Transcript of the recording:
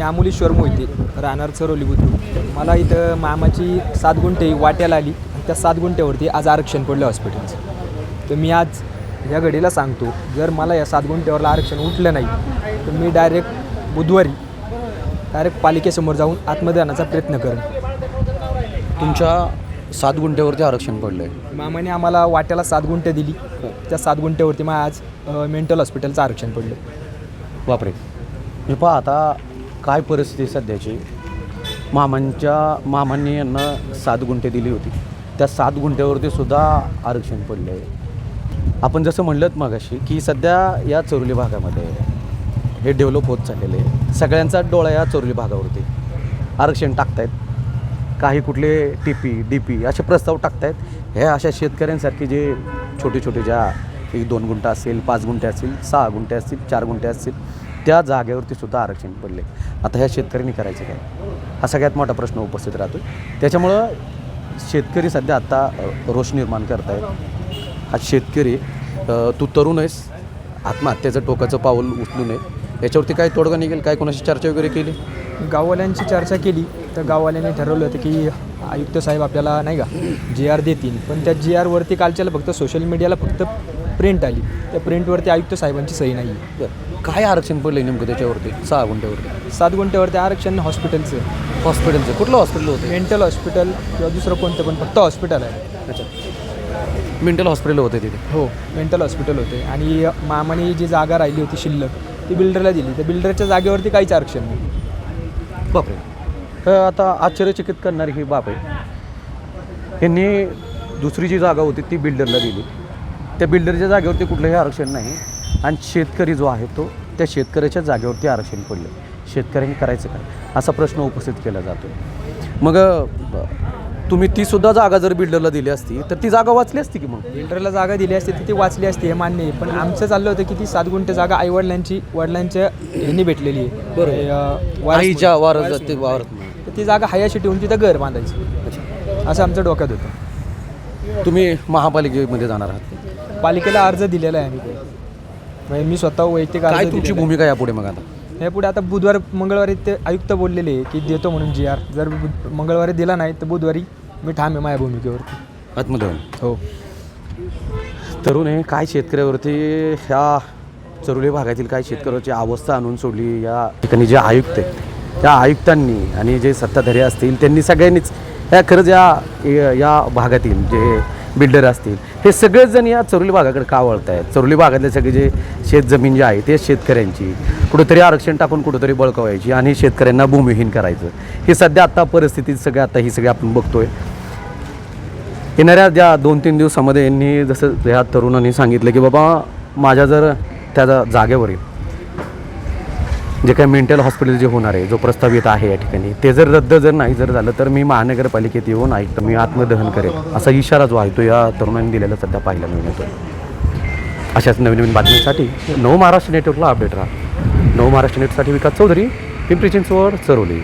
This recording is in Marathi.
मी अमोलेश्वर मोहिते राहणार चरोली बुद्रुक. मला इथं मामाची सात गुंठे वाट्याला आली. आणि त्या सात गुंठ्यावरती आज आरक्षण पडलं हॉस्पिटलचं तर मी आज या घडीला सांगतो जर मला या सात गुंठ्यावरलं आरक्षण उठलं नाही तर मी डायरेक्ट बुधवारी डायरेक्ट पालिकेसमोर जाऊन आत्मदानाचा प्रयत्न करेन. तुमच्या सात गुंठ्यावरती आरक्षण पडलं आहे मामाने आम्हाला वाट्याला सात गुंठे दिली. त्या सात गुंठ्यावरती मग आज मेंटल हॉस्पिटलचं आरक्षण पडलं. बापरे. हे पहा आता काय परिस्थिती सध्याची? मामांच्या मामांनी यांना सात गुंठे दिली होती. त्या सात गुंठ्यावरती सुद्धा आरक्षण पडलं आहे आपण जसं म्हणलं मागाशी की सध्या या चोरली भागामध्ये हे डेव्हलप होत चाललेलं आहे. सगळ्यांचा डोळा या चोरली भागावरती. आरक्षण टाकतायत. काही कुठले टी पी डी पी असे प्रस्ताव टाकतायत. हे अशा शेतकऱ्यांसारखे जे छोटे छोटे ज्या एक दोन गुंठा असेल पाच गुंठे असतील सहा गुंठे असतील चार गुंठे असतील त्या जागेवरती सुद्धा आरक्षण पडले. आता ह्या शेतकऱ्यांनी करायचं काय? हा सगळ्यात मोठा प्रश्न उपस्थित राहतो त्याच्यामुळं शेतकरी सध्या आत्ता रोष निर्माण करत आहेत हा शेतकरी तू तरुण आहेस. आत्महत्येचं टोकाचं पाऊल उचलू नये. याच्यावरती काय तोडगा निघेल? काय कोणाशी चर्चा वगैरे केली? गाववाल्यांची चर्चा केली. तर गाववाल्यांनी ठरवलं होतं की आयुक्त साहेब आपल्याला नाही का जी आर देतील. पण त्या जी आरवरती कालच्याला फक्त सोशल मीडियाला फक्त प्रिंट आली. त्या प्रिंटवरती आयुक्त साहेबांची सही नाही आहे बरं. काय आरक्षण पडलं नेमकं त्याच्यावरती? सहा गुंठ्यावरती. सात गुंठ्यावरती आरक्षण हॉस्पिटलचं हॉस्पिटलचं कुठलं हॉस्पिटल होतं? मेंटल हॉस्पिटल किंवा दुसरं कोणतं पण फक्त हॉस्पिटल आहे. अच्छा. मेंटल हॉस्पिटल होते तिथे. हो मेंटल हॉस्पिटल होते. आणि मामाने जी जागा राहिली होती शिल्लक ती बिल्डरला दिली. त्या बिल्डरच्या जागेवरती काहीच आरक्षण नाही. बापरे. तर आता आश्चर्यचकित करणारी ही बाब आहे. यांनी दुसरी जी जागा होती ती बिल्डरला दिली. त्या बिल्डरच्या जागेवरती कुठलंही आरक्षण नाही. आणि शेतकरी जो आहे तो त्या शेतकऱ्याच्या जागेवरती आरक्षण पडलं. शेतकऱ्यांनी करायचं काय? असा प्रश्न उपस्थित केला जातो. मग तुम्ही ती सुद्धा जागा जर बिल्डरला दिली असती तर ती जागा वाचली असती की मग? बिल्डरला जागा दिली असती तर ती वाचली असती हे मान्य आहे. पण आमचं चाललं होतं की ती सात गुंठे जागा आईवडिलांची वडिलांच्या ह्यांनी भेटलेली आहे. बरोबर. अं, वारस- आईच्या वारस वारस ते म्हणून. वारस तर ती जागा हायाशी ठेवून तिथं घर बांधायचं. असं आमच्या डोक्यात होतं. तुम्ही महापालिकेमध्ये जाणार आहात. पालिकेला अर्ज दिलेला आहे आम्ही म्हणजे मी स्वतः वैयक्तिक अर्ज काय तुमची दिलेला. भूमिका यापुढे मग आता? हे पुढे आता बुधवार मंगळवारी ते आयुक्त बोललेले आहे की देतो म्हणून जी आर. जर मंगळवारी दिला नाही तर बुधवारी मी ठाम आहे माझ्या भूमिकेवरती. आत्मदहन? हो. तरुण आहे काय शेतकऱ्यावरती ह्या चरुली भागातील काय शेतकऱ्याची अवस्था आणून सोडली या ठिकाणी जे आयुक्त आहेत त्या आयुक्तांनी आणि जे सत्ताधारी असतील त्यांनी सगळ्यांनीच या खरंच या या भागातील जे बिल्डर असतील. हे सगळेजण या चरुली भागाकडे का वळत आहेत चरुली भागातले सगळे जे शेतजमीन जे आहे ते शेतकऱ्यांची. कुठंतरी आरक्षण टाकून कुठंतरी बळकवायची आणि शेतकऱ्यांना भूमिहीन करायचं. हे सध्या आत्ता परिस्थितीत सगळं आता ही सगळी आपण बघतोय. येणाऱ्या ज्या दोन तीन दिवसामध्ये यांनी जसं ह्या तरुणांनी सांगितलं की बाबा माझ्या जर त्या जा- जागेवरील जे काही मेंटल हॉस्पिटल जे होणार आहे जो प्रस्तावित आहे या ठिकाणी ते जर रद्द जर नाही जर झालं तर मी महानगरपालिकेत येऊन ऐकतो मी आत्मदहन करेल असा इशारा जो आहे तो या तरुणांनी दिलेला सध्या पाहायला मिळतो अशाच नवीन नवीन बातमीसाठी नऊ महाराष्ट्र नेटवर्कला अपडेट राहा. नऊ महाराष्ट्र नेटसाठी विकास चौधरी पिंपरी चिंचवड चरोली.